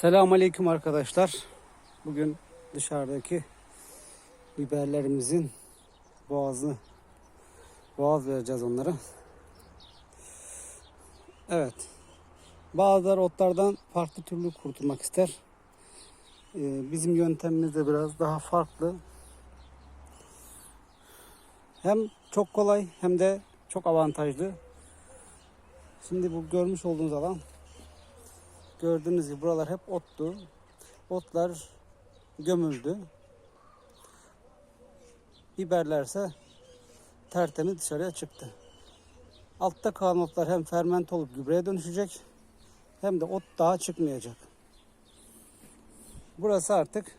Selamun Aleyküm arkadaşlar. Bugün dışarıdaki biberlerimizin boğazı boğaz vereceğiz onlara. Evet. Bazıları otlardan farklı türlü kurtulmak ister. Ee, bizim yöntemimiz de biraz daha farklı. Hem çok kolay hem de çok avantajlı. Şimdi bu görmüş olduğunuz alan Gördüğünüz gibi buralar hep ottu. Otlar gömüldü. Biberlerse tertemiz dışarıya çıktı. Altta kalan otlar hem ferment olup gübreye dönüşecek hem de ot daha çıkmayacak. Burası artık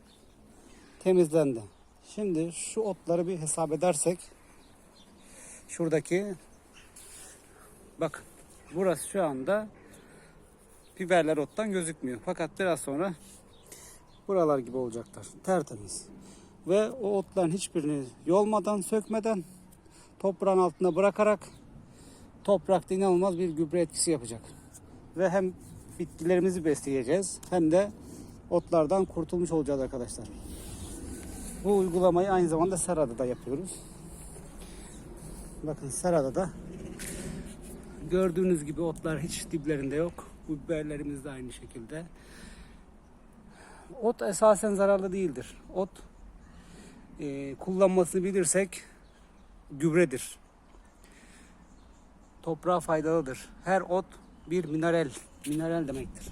temizlendi. Şimdi şu otları bir hesap edersek şuradaki bak burası şu anda biberler ottan gözükmüyor. Fakat biraz sonra buralar gibi olacaklar. Tertemiz. Ve o otların hiçbirini yolmadan, sökmeden toprağın altına bırakarak toprakta inanılmaz bir gübre etkisi yapacak. Ve hem bitkilerimizi besleyeceğiz hem de otlardan kurtulmuş olacağız arkadaşlar. Bu uygulamayı aynı zamanda serada da yapıyoruz. Bakın serada da gördüğünüz gibi otlar hiç diplerinde yok. Bu biberlerimiz de aynı şekilde. Ot esasen zararlı değildir. Ot e, kullanmasını bilirsek gübredir. Toprağa faydalıdır. Her ot bir mineral, mineral demektir.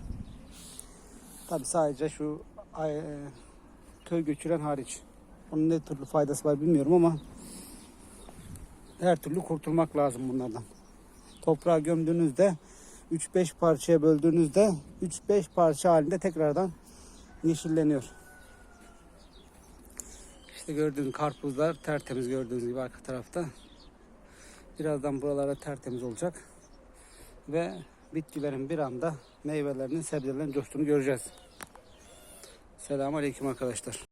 Tabi sadece şu e, köy göçüren hariç. Onun ne türlü faydası var bilmiyorum ama her türlü kurtulmak lazım bunlardan. Toprağa gömdüğünüzde 3-5 parçaya böldüğünüzde 3-5 parça halinde tekrardan yeşilleniyor. İşte gördüğünüz karpuzlar tertemiz gördüğünüz gibi arka tarafta. Birazdan buralarda tertemiz olacak. Ve bitkilerin bir anda meyvelerinin, sebzelerinin coştuğunu göreceğiz. Selamun Aleyküm arkadaşlar.